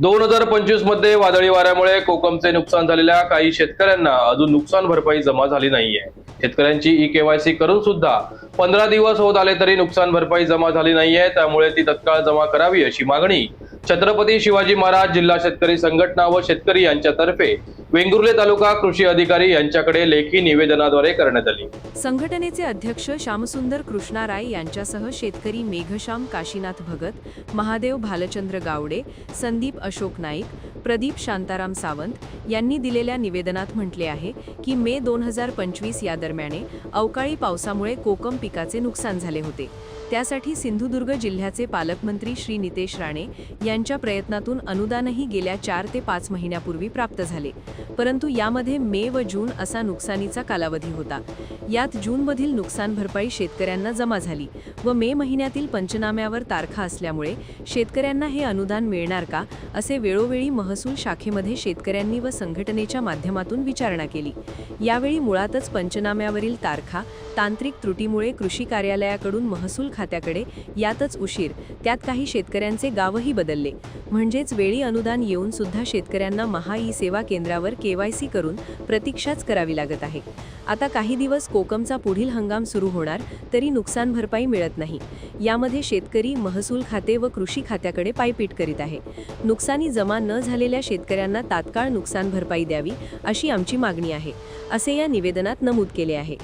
दोन हजार पंचवीसमध्ये वादळी वाऱ्यामुळे कोकमचे नुकसान झालेल्या काही शेतकऱ्यांना अजून नुकसान भरपाई जमा झाली नाहीये. शेतकऱ्यांची ई केवायसी करून सुद्धा पंधरा दिवस होत आले तरी नुकसान भरपाई जमा झाली नाहीये त्यामुळे ती तत्काळ जमा करावी अशी मागणी छत्रपती शिवाजी महाराज जिल्हा शेतकरी संघटना व शेतकरी यांच्यातर्फे वेंगुर्ले तालुका कृषी अधिकारी यांच्याकडे लेखी निवेदनाद्वारे करण्यात आली. संघटनेचे अध्यक्ष श्यामसुंदर कृष्णा राय यांच्यासह शेतकरी मेघश्याम काशीनाथ भगत महादेव भालचंद्र गावडे संदीप अशोक नाईक प्रदीप शांताराम सावंत यांनी दिलेल्या निवेदनात म्हटले आहे की मे दोन हजार पंचवीस या दरम्याने अवकाळी पावसामुळे कोकम पिकाचे नुकसान झाले होते. त्यासाठी सिंधुदुर्ग जिल्ह्याचे पालकमंत्री श्री नितेश राणे यांच्या प्रयत्नातून अनुदानही गेल्या चार ते पाच महिन्यापूर्वी प्राप्त झाले. परंतु यामध्ये मे व जून असा नुकसानीचा कालावधी होता. यात जूनमधील नुकसान भरपाई शेतकऱ्यांना जमा झाली व मे महिन्यातील पंचनाम्यावर तारखा असल्यामुळे शेतकऱ्यांना हे अनुदान मिळणार का असे वेळोवेळी महसूल शाखेमध्ये शेतकऱ्यांनी व संघटनेच्या माध्यमातून विचारणा केली. यावेळी मुळातच पंचनाम्यावरील तारखा तांत्रिक त्रुटीमुळे कृषी कार्यालयाकडून महसूल खात्याकडे यातच उशीर. त्यात काही शेतकऱ्यांचे गावही बदलले. म्हणजेच वेळी अनुदान येऊन सुद्धा शेतकऱ्यांना महा ई सेवा केंद्रावर केवायसी करून प्रतीक्षाच करावी लागत आहे. आता काही दिवस कोकमचा पुढील हंगाम सुरू होणार तरी नुकसान भरपाई मिळत नाही. यामध्ये शेतकरी महसूल खाते व कृषी खात्याकडे पायपीट करीत आहे. नुकसानी जमा न झालेल्या शेतकऱ्यांना तात्काळ नुकसान भरपाई द्यावी अशी आमची मागणी आहे असे या निवेदनात नमूद केले आहे.